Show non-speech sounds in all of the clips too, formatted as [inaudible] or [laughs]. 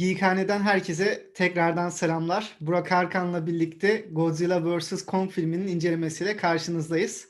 Geekhane'den herkese tekrardan selamlar. Burak Arkan'la birlikte Godzilla vs. Kong filminin incelemesiyle karşınızdayız.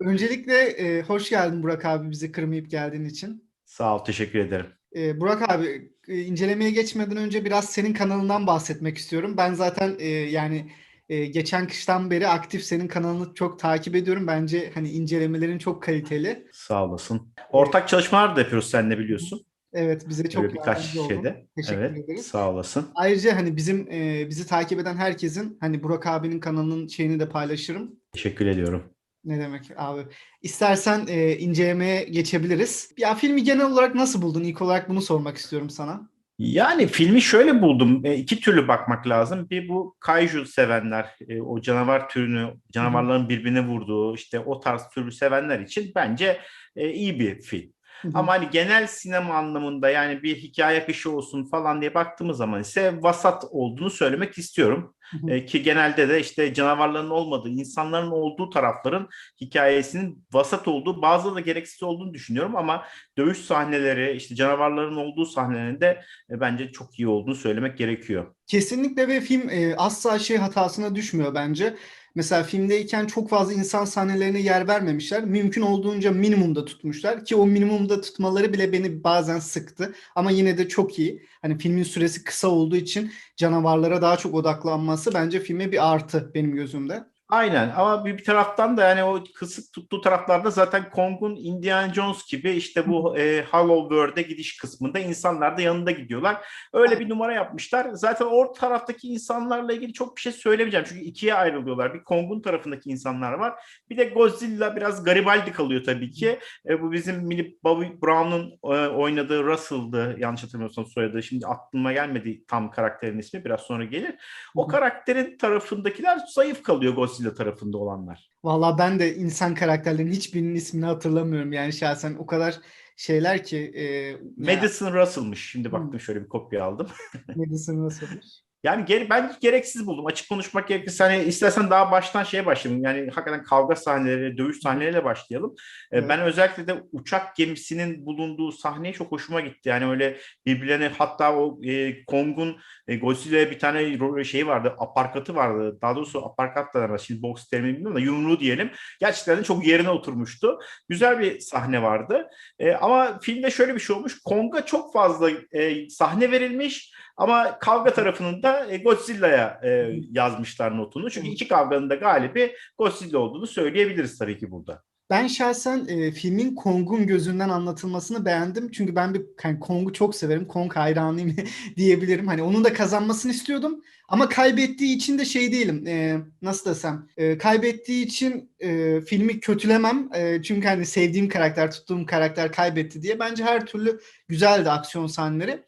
Öncelikle e, hoş geldin Burak abi bizi kırmayıp geldiğin için. Sağ ol, teşekkür ederim. E, Burak abi e, incelemeye geçmeden önce biraz senin kanalından bahsetmek istiyorum. Ben zaten e, yani e, geçen kıştan beri aktif senin kanalını çok takip ediyorum. Bence hani incelemelerin çok kaliteli. Sağ olasın. Ortak çalışmalar da yapıyoruz seninle biliyorsun. Evet bize çok Böyle birkaç yardımcı oldun. şeyde. Teşekkür Evet, ederiz. sağ olasın. Ayrıca hani bizim e, bizi takip eden herkesin hani Burak abinin kanalının şeyini de paylaşırım. Teşekkür ediyorum. Ne demek abi? İstersen e, incelemeye geçebiliriz. Ya filmi genel olarak nasıl buldun? İlk olarak bunu sormak istiyorum sana. Yani filmi şöyle buldum. E, iki türlü bakmak lazım. Bir bu kaiju sevenler, e, o canavar türünü, canavarların birbirine vurduğu, işte o tarz türü sevenler için bence e, iyi bir film. Hı hı. Ama hani genel sinema anlamında yani bir hikaye akışı olsun falan diye baktığımız zaman ise vasat olduğunu söylemek istiyorum. E, ki genelde de işte canavarların olmadığı, insanların olduğu tarafların hikayesinin vasat olduğu, bazı da gereksiz olduğunu düşünüyorum ama dövüş sahneleri, işte canavarların olduğu sahnelerinde e, bence çok iyi olduğunu söylemek gerekiyor. Kesinlikle ve film e, asla şey hatasına düşmüyor bence. Mesela filmdeyken çok fazla insan sahnelerine yer vermemişler. Mümkün olduğunca minimumda tutmuşlar ki o minimumda tutmaları bile beni bazen sıktı. Ama yine de çok iyi. Hani filmin süresi kısa olduğu için canavarlara daha çok odaklanması bence filme bir artı benim gözümde. Aynen ama bir, taraftan da yani o kısık tuttuğu taraflarda zaten Kong'un Indiana Jones gibi işte bu e, Hollow World'e gidiş kısmında insanlar da yanında gidiyorlar. Öyle bir numara yapmışlar. Zaten o taraftaki insanlarla ilgili çok bir şey söylemeyeceğim. Çünkü ikiye ayrılıyorlar. Bir Kong'un tarafındaki insanlar var. Bir de Godzilla biraz garibaldi kalıyor tabii ki. E, bu bizim Millie Bobby Brown'un e, oynadığı Russell'dı. Yanlış hatırlamıyorsam soyadı. Şimdi aklıma gelmedi tam karakterin ismi. Biraz sonra gelir. O karakterin tarafındakiler zayıf kalıyor Godzilla tarafında olanlar. Valla ben de insan karakterlerin hiçbirinin ismini hatırlamıyorum yani şahsen o kadar şeyler ki e, ya, Madison Russell'mış. Şimdi baktım şöyle bir kopya aldım. [laughs] Madison Russell'mış. Yani geri, ben gereksiz buldum. Açık konuşmak gerekirse hani istersen daha baştan şeye başlayalım. Yani hakikaten kavga sahneleri, dövüş sahneleriyle başlayalım. Ee, Evet. Ben özellikle de uçak gemisinin bulunduğu sahne çok hoşuma gitti. Yani öyle birbirlerine hatta o e, Kong'un e, Godzilla'ya bir tane şey vardı, aparkatı vardı. Daha doğrusu aparkat da denmez. Şimdi boks terimi bilmiyorum da yumruğu diyelim. Gerçekten de çok yerine oturmuştu. Güzel bir sahne vardı. E, ama filmde şöyle bir şey olmuş. Kong'a çok fazla e, sahne verilmiş. Ama kavga tarafının da e, Godzilla'ya e, yazmışlar notunu. Çünkü iki kavganın da galibi Godzilla olduğunu söyleyebiliriz tabii ki burada. Ben şahsen e, filmin Kong'un gözünden anlatılmasını beğendim. Çünkü ben bir hani Kong'u çok severim. Kong hayranıyım [laughs] diyebilirim. Hani onun da kazanmasını istiyordum. Ama kaybettiği için de şey değilim. e, nasıl desem? e, kaybettiği için e, filmi kötülemem. E, çünkü hani sevdiğim karakter, tuttuğum karakter kaybetti diye. Bence her türlü güzeldi aksiyon sahneleri.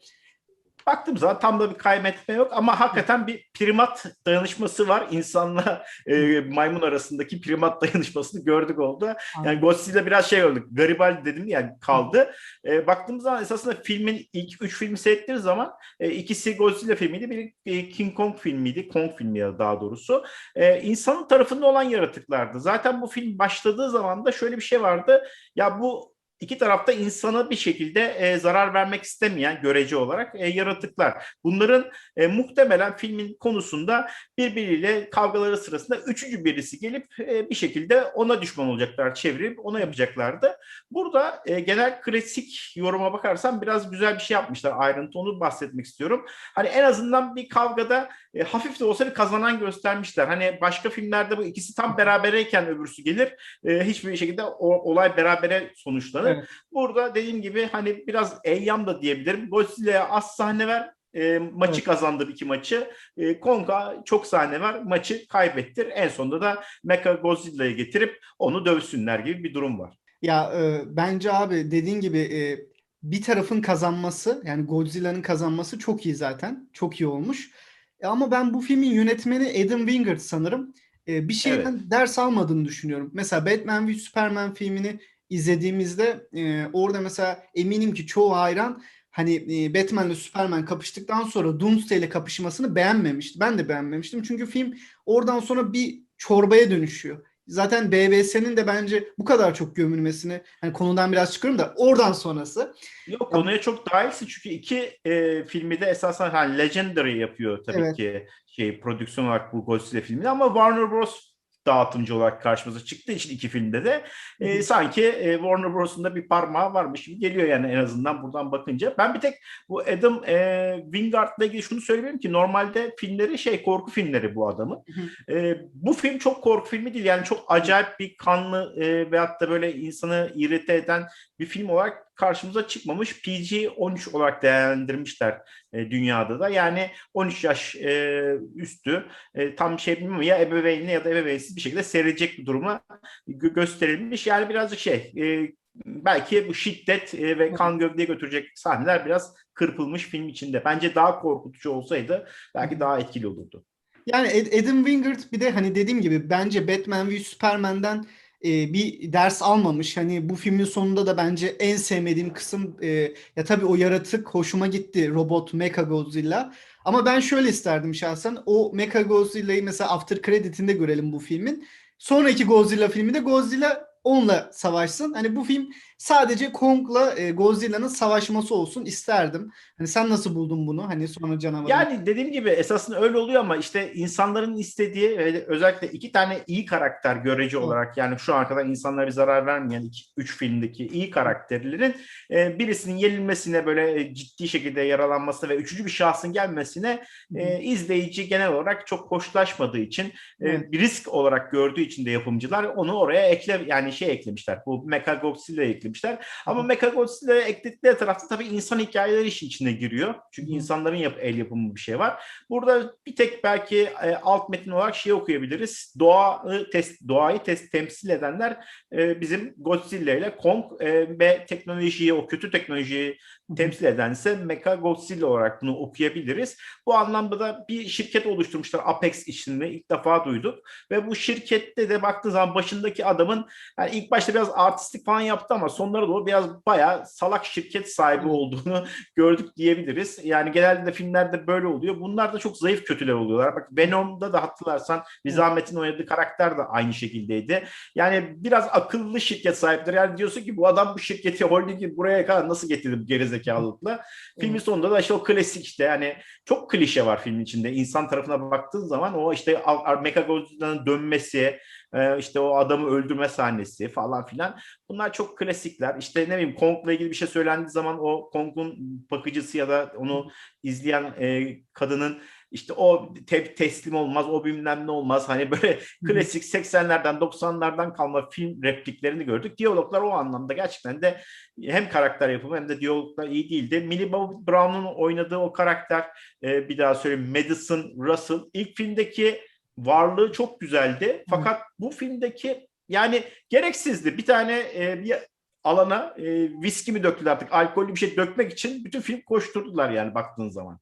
Baktığım zaman tam da bir kaybetme yok ama hakikaten bir primat dayanışması var. İnsanla e, maymun arasındaki primat dayanışmasını gördük oldu. Yani Godzilla biraz şey oldu. Garibaldi dedim yani kaldı. E, baktığımız zaman esasında filmin ilk üç filmi seyrettiğimiz zaman e, ikisi Godzilla filmiydi. Biri e, King Kong filmiydi. Kong filmi ya daha doğrusu. E, insanın tarafında olan yaratıklardı. Zaten bu film başladığı zaman da şöyle bir şey vardı. Ya bu İki tarafta insana bir şekilde e, zarar vermek istemeyen görece olarak e, yaratıklar. Bunların e, muhtemelen filmin konusunda birbiriyle kavgaları sırasında üçüncü birisi gelip e, bir şekilde ona düşman olacaklar, çevirip ona yapacaklardı. Burada e, genel klasik yoruma bakarsam biraz güzel bir şey yapmışlar ayrıntı onu bahsetmek istiyorum. Hani en azından bir kavgada e, hafif de olsa bir kazanan göstermişler. Hani başka filmlerde bu ikisi tam berabereyken öbürsü gelir. E, hiçbir şekilde o, olay berabere sonuçlanır. Evet. Burada dediğim gibi hani biraz eyyam da diyebilirim. Godzilla'ya az sahne ver. e, maçı Evet. kazandır iki maçı. E, Kong'a çok sahne var. Maçı kaybettir. En sonunda da Mecha Godzilla'yı getirip onu dövsünler gibi bir durum var. Ya e, bence abi dediğin gibi e, bir tarafın kazanması yani Godzilla'nın kazanması çok iyi zaten. Çok iyi olmuş. E, ama ben bu filmin yönetmeni Adam Wingard sanırım. E, bir şeyden ders almadığını düşünüyorum. Mesela Batman v Superman filmini izlediğimizde e, orada mesela eminim ki çoğu hayran hani e, Batman ile Superman kapıştıktan sonra Doomsday ile kapışmasını beğenmemişti. Ben de beğenmemiştim. Çünkü film oradan sonra bir çorbaya dönüşüyor. Zaten BBS'nin de bence bu kadar çok gömülmesini hani konudan biraz çıkıyorum da oradan sonrası. Yok konuya çok dahilsin çünkü iki e, filmi de esasen hani Legendary yapıyor tabii Evet. ki şey prodüksiyon olarak bu Godzilla filmini ama Warner Bros dağıtımcı olarak karşımıza çıktığı için iki filmde de e, sanki e, Warner Bros'un da bir parmağı varmış gibi geliyor yani en azından buradan bakınca. Ben bir tek bu Adam e, Wingard'la ilgili şunu söyleyeyim ki normalde filmleri şey korku filmleri bu adamın. E, bu film çok korku filmi değil yani çok acayip bir kanlı e, veyahut da böyle insanı irite eden bir film olarak karşımıza çıkmamış. PG-13 olarak değerlendirmişler e, dünyada da. Yani 13 yaş e, üstü e, tam şey bilmiyorum ya ebeveynli ya da ebeveynsiz bir şekilde seyredecek bir duruma gö- gösterilmiş. Yani birazcık şey e, belki bu şiddet e, ve kan gövdeye götürecek sahneler biraz kırpılmış film içinde. Bence daha korkutucu olsaydı belki daha etkili olurdu. Yani Ad- Adam Wingard bir de hani dediğim gibi bence Batman v Superman'den e, bir ders almamış. Hani bu filmin sonunda da bence en sevmediğim kısım e, ya tabii o yaratık hoşuma gitti robot Mechagodzilla. Ama ben şöyle isterdim şahsen o Mechagodzilla'yı mesela after credit'inde görelim bu filmin. Sonraki Godzilla filmi de Godzilla onunla savaşsın. Hani bu film sadece Kong'la e, Godzilla'nın savaşması olsun isterdim. Hani sen nasıl buldun bunu? Hani sonra canavarın. Yani dediğim gibi esasında öyle oluyor ama işte insanların istediği ve özellikle iki tane iyi karakter görece olarak yani şu ana kadar insanlara bir zarar vermeyen iki, üç filmdeki iyi karakterlerin e, birisinin yenilmesine böyle e, ciddi şekilde yaralanmasına ve üçüncü bir şahsın gelmesine e, izleyici genel olarak çok hoşlaşmadığı için e, bir risk olarak gördüğü için de yapımcılar onu oraya ekle yani şey eklemişler. Bu Mechagodzilla'ya eklemişler. Ama Mechagodzilla'ya ekledikleri tarafta tabii insan hikayeleri işin içine giriyor. Çünkü hı. insanların yap el yapımı bir şey var. Burada bir tek belki e, alt metin olarak şey okuyabiliriz. Doğayı test doğayı test temsil edenler e, bizim Godzilla ile Kong e, ve teknolojiyi o kötü teknolojiyi temsil edense Mecha Godzilla olarak bunu okuyabiliriz. Bu anlamda da bir şirket oluşturmuşlar Apex ismini ilk defa duyduk ve bu şirkette de baktığı zaman başındaki adamın yani ilk başta biraz artistik falan yaptı ama sonlara doğru biraz bayağı salak şirket sahibi olduğunu [laughs] gördük diyebiliriz. Yani genelde de filmlerde böyle oluyor. Bunlar da çok zayıf kötüler oluyorlar. Bak Venom'da da hatırlarsan Riz Ahmet'in oynadığı karakter de aynı şekildeydi. Yani biraz akıllı şirket sahipleri. Yani diyorsun ki bu adam bu şirketi holdingi buraya kadar nasıl getirdi bu gerizekalılıkla. Filmin sonunda da işte o klasik işte yani çok klişe var filmin içinde. İnsan tarafına baktığın zaman o işte Mechagodzilla'nın dönmesi, e, işte o adamı öldürme sahnesi falan filan. Bunlar çok klasikler. İşte ne bileyim Kong'la ilgili bir şey söylendiği zaman o Kong'un bakıcısı ya da onu izleyen e, kadının işte o te- teslim olmaz, o bilmem ne olmaz. Hani böyle klasik 80'lerden 90'lardan kalma film repliklerini gördük. Diyaloglar o anlamda gerçekten de hem karakter yapımı hem de diyaloglar iyi değildi. Millie Bobby Brown'un oynadığı o karakter e, bir daha söyleyeyim Madison Russell ilk filmdeki varlığı çok güzeldi. Fakat bu filmdeki yani gereksizdi. Bir tane e, bir alana e, viski mi döktüler artık alkollü bir şey dökmek için bütün film koşturdular yani baktığın zaman.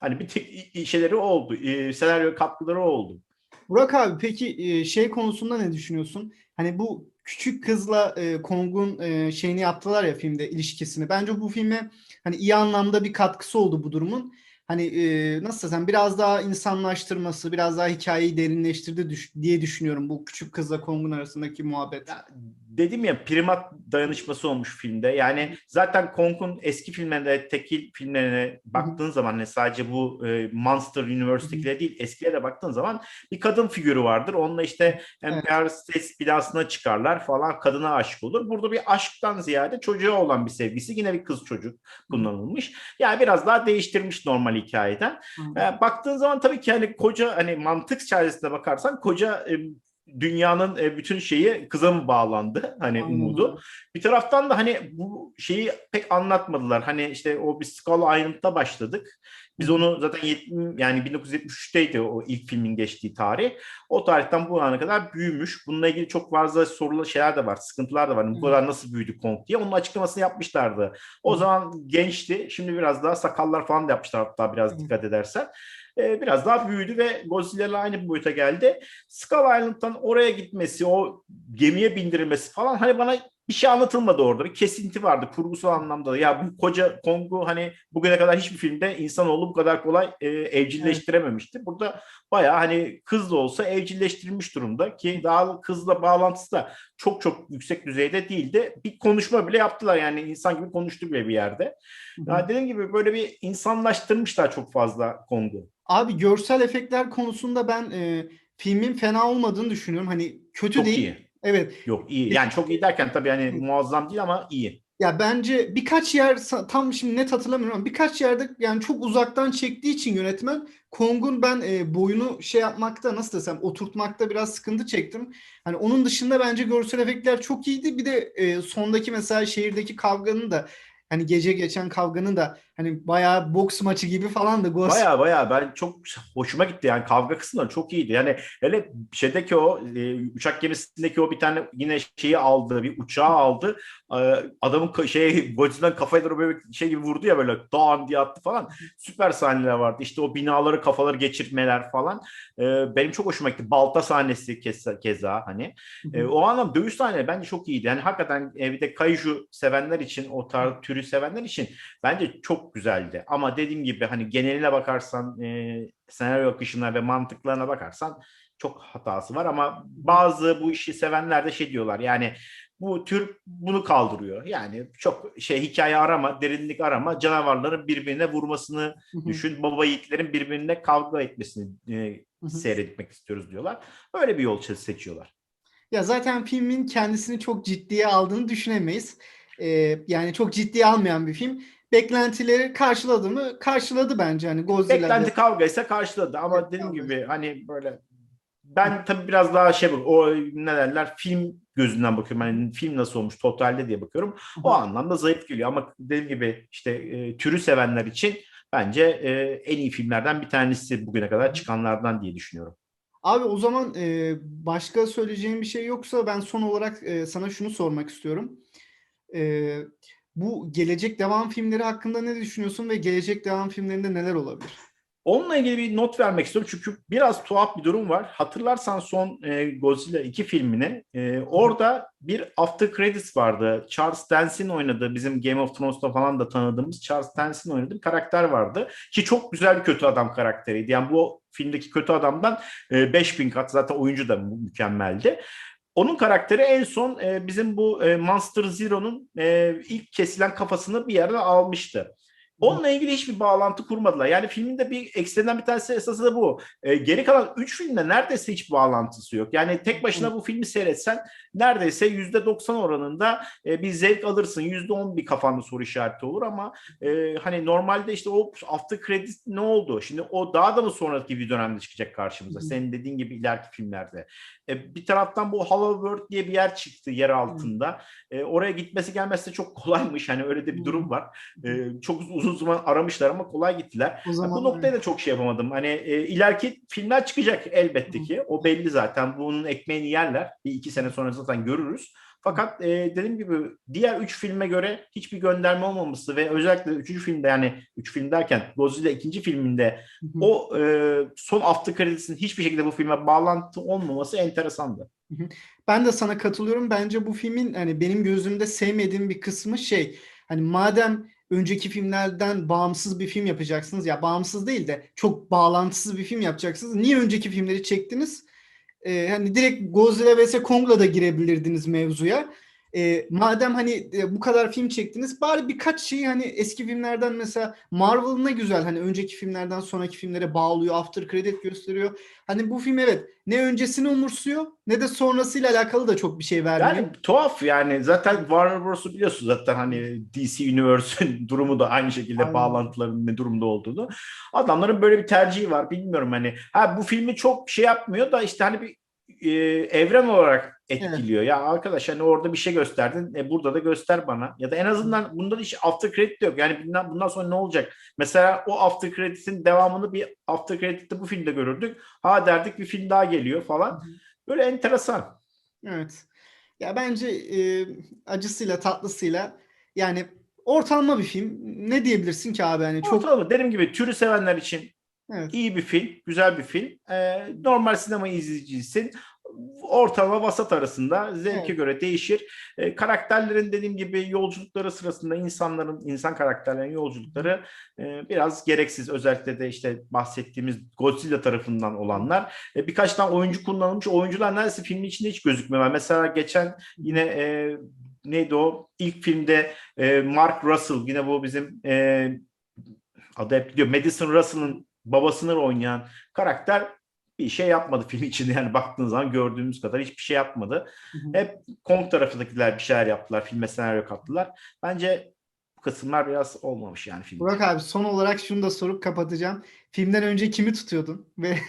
Hani bir tek şeyleri oldu. E, senaryo katkıları oldu. Burak abi peki e, şey konusunda ne düşünüyorsun? Hani bu küçük kızla e, Kong'un e, şeyini yaptılar ya filmde ilişkisini. Bence bu filme hani iyi anlamda bir katkısı oldu bu durumun. Hani e, nasıl desem biraz daha insanlaştırması, biraz daha hikayeyi derinleştirdi düş- diye düşünüyorum bu küçük kızla Kong'un arasındaki muhabbet. Ya, dedim ya primat dayanışması olmuş filmde. Yani zaten Kong'un eski filmlerinde, tekil filmlerine baktığın zaman hani sadece bu e, Monster University'de değil eskilere baktığın zaman bir kadın figürü vardır. Onunla işte Empire State binasına çıkarlar falan kadına aşık olur. Burada bir aşktan ziyade çocuğa olan bir sevgisi yine bir kız çocuk kullanılmış. Yani biraz daha değiştirmiş normal hikayeden. E, baktığın zaman tabii ki hani koca hani mantık çerçevesinde bakarsan koca e, dünyanın e, bütün şeyi kıza mı bağlandı hani Aynen umudu. Bir taraftan da hani bu şeyi pek anlatmadılar. Hani işte o bir Skull Island'da başladık. Biz onu zaten 70, yani 1973'teydi o ilk filmin geçtiği tarih. O tarihten bu ana kadar büyümüş. Bununla ilgili çok fazla sorulı şeyler de var, sıkıntılar da var. Bu Hı. kadar nasıl büyüdü Kong diye. Onun açıklamasını yapmışlardı. O Hı. zaman gençti. Şimdi biraz daha sakallar falan da yapmışlar hatta biraz dikkat edersen. Ee, biraz daha büyüdü ve Godzilla ile aynı boyuta geldi. Skull Island'dan oraya gitmesi, o gemiye bindirilmesi falan hani bana bir şey anlatılmadı orada. Bir kesinti vardı kurgusal anlamda. da. Ya bu koca Kong'u hani bugüne kadar hiçbir filmde insanoğlu bu kadar kolay e, evcilleştirememişti. Burada bayağı hani kız da olsa evcilleştirilmiş durumda ki daha kızla bağlantısı da çok çok yüksek düzeyde değildi. Bir konuşma bile yaptılar yani insan gibi konuştu bile bir yerde. Ya dediğim gibi böyle bir insanlaştırmışlar çok fazla Kong'u. Abi görsel efektler konusunda ben e, filmin fena olmadığını düşünüyorum. Hani kötü Çok değil. iyi. Evet. Yok iyi. Yani çok iyi derken tabii hani muazzam değil ama iyi. Ya bence birkaç yer tam şimdi net hatırlamıyorum ama birkaç yerde yani çok uzaktan çektiği için yönetmen Kong'un ben e, boyunu şey yapmakta nasıl desem oturtmakta biraz sıkıntı çektim. Hani onun dışında bence görsel efektler çok iyiydi. Bir de e, sondaki mesela şehirdeki kavganın da hani gece geçen kavganın da hani bayağı boks maçı gibi falan da Ghost Baya baya ben çok hoşuma gitti yani kavga kısımları çok iyiydi. Yani hele şeydeki o e, uçak gemisindeki o bir tane yine şeyi aldı bir uçağı aldı. E, adamın ka- şey Godzilla'nın kafaya doğru böyle şey gibi vurdu ya böyle dağın diye attı falan. Süper sahneler vardı. İşte o binaları kafaları geçirmeler falan. E, benim çok hoşuma gitti. Balta sahnesi keza, keza hani. E, o anlam dövüş sahneleri bence çok iyiydi. Yani hakikaten e, bir de kaiju sevenler için o tarz türü sevenler için bence çok güzeldi. Ama dediğim gibi hani geneline bakarsan e, senaryo akışına ve mantıklarına bakarsan çok hatası var ama bazı bu işi sevenler de şey diyorlar yani bu tür bunu kaldırıyor. Yani çok şey hikaye arama, derinlik arama, canavarların birbirine vurmasını Hı hı. düşün, baba yiğitlerin birbirine kavga etmesini e, hı. seyretmek istiyoruz diyorlar. Öyle bir yol seçiyorlar. Ya zaten filmin kendisini çok ciddiye aldığını düşünemeyiz. Ee, yani çok ciddiye almayan bir film. Beklentileri karşıladı mı? Karşıladı bence. Hani Godzilla'da. Beklenti kavga ise karşıladı ama Evet, dediğim gibi hani böyle ben tabii biraz daha şey bu o ne derler film gözünden bakıyorum hani film nasıl olmuş totalde diye bakıyorum. O anlamda zayıf geliyor ama dediğim gibi işte e, türü sevenler için bence e, en iyi filmlerden bir tanesi bugüne kadar çıkanlardan diye düşünüyorum. Abi o zaman e, başka söyleyeceğim bir şey yoksa ben son olarak e, sana şunu sormak istiyorum. E, bu gelecek devam filmleri hakkında ne düşünüyorsun ve gelecek devam filmlerinde neler olabilir? Onunla ilgili bir not vermek istiyorum çünkü biraz tuhaf bir durum var. Hatırlarsan son e, Godzilla 2 filmine e, orada bir after credits vardı. Charles Dance'in oynadığı bizim Game of Thrones'ta falan da tanıdığımız Charles Dance'in oynadığı bir karakter vardı. Ki çok güzel bir kötü adam karakteriydi. Yani bu filmdeki kötü adamdan e, 5000 kat zaten oyuncu da mü- mükemmeldi. Onun karakteri en son e, bizim bu e, Monster Zero'nun e, ilk kesilen kafasını bir yerde almıştı. Onunla ilgili hiçbir bağlantı kurmadılar. Yani filmin de bir ekstrenden bir tanesi esası da bu. E, geri kalan 3 filmde neredeyse hiç bağlantısı yok. Yani tek başına bu filmi seyretsen neredeyse %90 oranında e, bir zevk alırsın. %10 bir kafanda soru işareti olur ama e, hani normalde işte o after credit ne oldu? Şimdi o daha da mı sonraki bir dönemde çıkacak karşımıza? Hı. Senin dediğin gibi ileriki filmlerde. E, bir taraftan bu Hollow World diye bir yer çıktı yer altında. E, oraya gitmesi gelmesi de çok kolaymış. Hani öyle de bir durum var. E, çok uzun zaman aramışlar ama kolay gittiler. O Ya zaman bu noktaya da çok şey yapamadım. Hani e, ileriki filmler çıkacak elbette ki. O belli zaten. Bunun ekmeğini yerler. Bir iki sene sonra zaten görürüz. Fakat e, dediğim gibi diğer üç filme göre hiçbir gönderme olmaması ve özellikle üçüncü filmde yani üç film derken Godzilla ikinci filminde Hı hı. o e, son after credits'in hiçbir şekilde bu filme bağlantı olmaması enteresandı. Ben de sana katılıyorum. Bence bu filmin hani benim gözümde sevmediğim bir kısmı şey hani madem önceki filmlerden bağımsız bir film yapacaksınız ya bağımsız değil de çok bağlantısız bir film yapacaksınız. Niye önceki filmleri çektiniz? Ee, hani direkt Godzilla vs Kong'la da girebilirdiniz mevzuya. Ee, madem hani e, bu kadar film çektiniz bari birkaç şeyi hani eski filmlerden mesela Marvel ne güzel hani önceki filmlerden sonraki filmlere bağlıyor, after credit gösteriyor. Hani bu film evet ne öncesini umursuyor ne de sonrasıyla alakalı da çok bir şey vermiyor. Yani tuhaf yani zaten Warner Bros'u biliyorsun zaten hani DC Universe'ün [laughs] durumu da aynı şekilde Aynen. bağlantıların ne durumda olduğunu. Adamların böyle bir tercihi var bilmiyorum hani. Ha bu filmi çok şey yapmıyor da işte hani bir e, evren olarak etkiliyor. Ya arkadaş hani orada bir şey gösterdin e, burada da göster bana. Ya da en azından bunda da hiç after credit yok. Yani bundan, bundan sonra ne olacak? Mesela o after credit'in devamını bir after credit'te bu filmde görürdük. Ha derdik bir film daha geliyor falan. Böyle enteresan. Evet. Ya bence e, acısıyla tatlısıyla yani ortalama bir film. Ne diyebilirsin ki abi hani çok Ortalama dediğim gibi türü sevenler için evet. iyi bir film, güzel bir film. Ee, normal sinema izleyicisin. Ortalama vasat arasında zevke Evet. göre değişir. E, karakterlerin dediğim gibi yolculukları sırasında insanların insan karakterlerin yolculukları e, biraz gereksiz. Özellikle de işte bahsettiğimiz Godzilla tarafından olanlar. E, birkaç tane oyuncu kullanılmış. Oyuncular neredeyse filmin içinde hiç gözükmüyorlar. Mesela geçen yine e, neydi o? İlk filmde e, Mark Russell yine bu bizim e, adı hep gidiyor. Madison Russell'ın babasını oynayan karakter bir şey yapmadı film içinde yani baktığınız zaman gördüğümüz kadar hiçbir şey yapmadı. Hı hı. Hep Kong tarafındakiler bir şeyler yaptılar. Filme senaryo kattılar. Bence bu kısımlar biraz olmamış yani film. Burak abi son olarak şunu da sorup kapatacağım. Filmden önce kimi tutuyordun? Ve [laughs]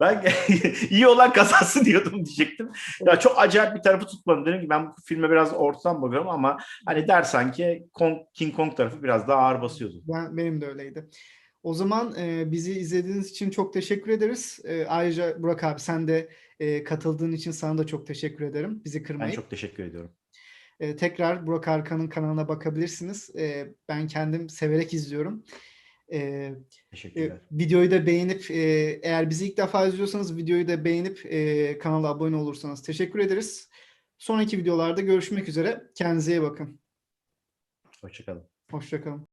Ben [laughs] iyi olan kazansın diyordum diyecektim. Ya çok acayip bir tarafı tutmadım. Dedim ki ben bu filme biraz ortadan bakıyorum ama hani dersen ki Kong, King Kong tarafı biraz daha ağır basıyordu. ben benim de öyleydi. O zaman e, bizi izlediğiniz için çok teşekkür ederiz. E, ayrıca Burak abi sen de e, katıldığın için sana da çok teşekkür ederim. Bizi Ben kırmayıp. çok teşekkür ediyorum. E, tekrar Burak Arkan'ın kanalına bakabilirsiniz. E, ben kendim severek izliyorum. E, e, Teşekkürler. videoyu da beğenip e, eğer bizi ilk defa izliyorsanız videoyu da beğenip e, kanala abone olursanız teşekkür ederiz. Sonraki videolarda görüşmek üzere. Kendinize iyi bakın. Hoşçakalın. Hoşçakalın.